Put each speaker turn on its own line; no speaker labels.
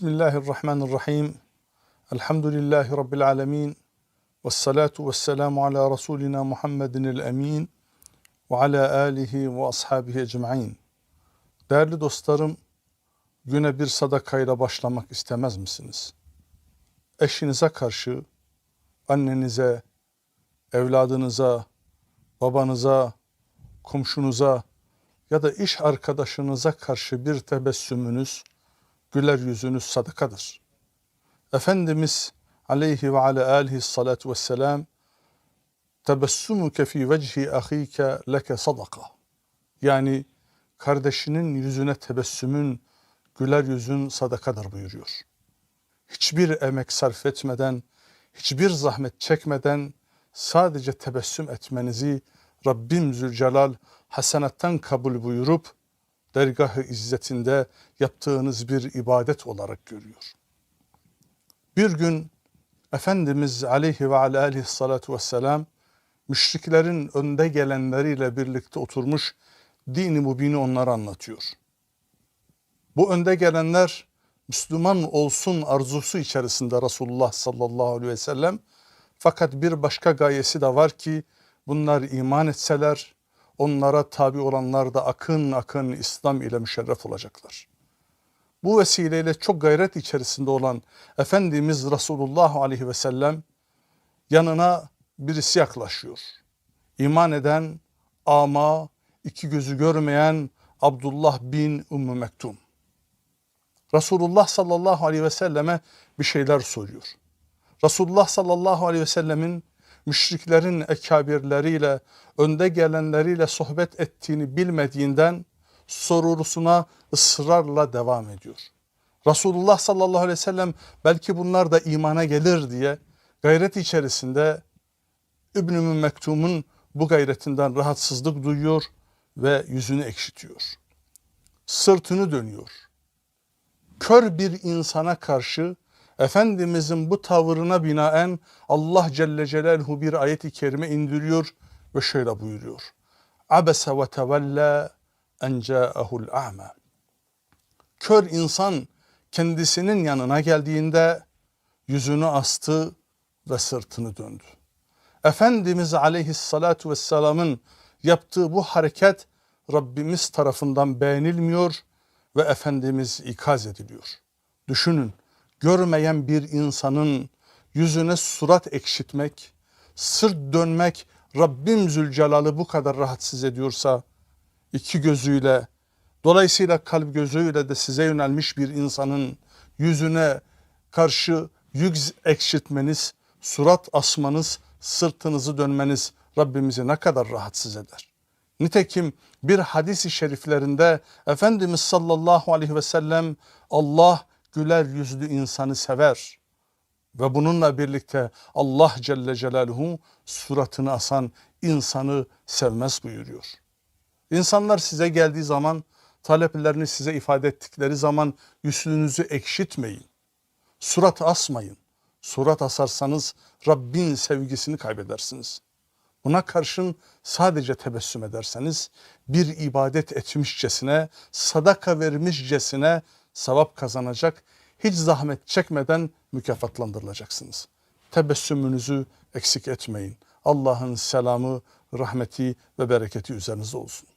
Bismillahirrahmanirrahim. Elhamdülillahi Rabbil alemin. Ve salatu ve selamu ala Resulina Muhammedin el emin ve ala alihi ve ashabihi ecma'in. Değerli dostlarım, güne bir sadakayla başlamak istemez misiniz? Eşinize karşı, annenize, evladınıza, babanıza, komşunuza ya da iş arkadaşınıza karşı bir tebessümünüz, güler yüzünüz sadakadır. Efendimiz aleyhi ve ala alihi salatu vesselam tebessumuke fi vecihi ahike leke sadaka. Yani kardeşinin yüzüne tebessümün, güler yüzün sadakadır buyuruyor. Hiçbir emek sarf etmeden, hiçbir zahmet çekmeden sadece tebessüm etmenizi Rabbim Zülcelal hasenattan kabul buyurup dergahı izzetinde yaptığınız bir ibadet olarak görüyor. Bir gün Efendimiz aleyhi ve aleyhi salatu vesselam müşriklerin önde gelenleriyle birlikte oturmuş dini mubini onlara anlatıyor. Bu önde gelenler Müslüman olsun arzusu içerisinde Resulullah sallallahu aleyhi ve sellem fakat bir başka gayesi de var ki bunlar iman etseler onlara tabi olanlar da akın akın İslam ile müşerref olacaklar. Bu vesileyle çok gayret içerisinde olan Efendimiz Resulullah aleyhi ve sellem yanına birisi yaklaşıyor. İman eden, ama, iki gözü görmeyen Abdullah bin Ümmü Mektum. Resulullah sallallahu aleyhi ve selleme bir şeyler soruyor. Resulullah sallallahu aleyhi ve sellemin müşriklerin ekabirleriyle, önde gelenleriyle sohbet ettiğini bilmediğinden sorusuna ısrarla devam ediyor. Resulullah sallallahu aleyhi ve sellem belki bunlar da imana gelir diye gayret içerisinde İbn-i Mektum'un bu gayretinden rahatsızlık duyuyor ve yüzünü ekşitiyor. Sırtını dönüyor. Kör bir insana karşı Efendimizin bu tavırına binaen Allah Celle Celaluhu bir ayet-i kerime indiriyor ve şöyle buyuruyor. Abese ve tevella en ca'ahul a'ma. Kör insan kendisinin yanına geldiğinde yüzünü astı ve sırtını döndü. Efendimiz aleyhissalatu vesselamın yaptığı bu hareket Rabbimiz tarafından beğenilmiyor ve Efendimiz ikaz ediliyor. Düşünün görmeyen bir insanın yüzüne surat ekşitmek, sırt dönmek Rabbim Zülcelal'ı bu kadar rahatsız ediyorsa iki gözüyle dolayısıyla kalp gözüyle de size yönelmiş bir insanın yüzüne karşı yüz ekşitmeniz, surat asmanız, sırtınızı dönmeniz Rabbimizi ne kadar rahatsız eder. Nitekim bir hadisi şeriflerinde Efendimiz sallallahu aleyhi ve sellem Allah güler yüzlü insanı sever. Ve bununla birlikte Allah Celle Celaluhu suratını asan insanı sevmez buyuruyor. İnsanlar size geldiği zaman taleplerini size ifade ettikleri zaman yüzünüzü ekşitmeyin. Surat asmayın. Surat asarsanız Rabbin sevgisini kaybedersiniz. Buna karşın sadece tebessüm ederseniz bir ibadet etmişçesine, sadaka vermişcesine sevap kazanacak, hiç zahmet çekmeden mükafatlandırılacaksınız. Tebessümünüzü eksik etmeyin. Allah'ın selamı, rahmeti ve bereketi üzerinize olsun.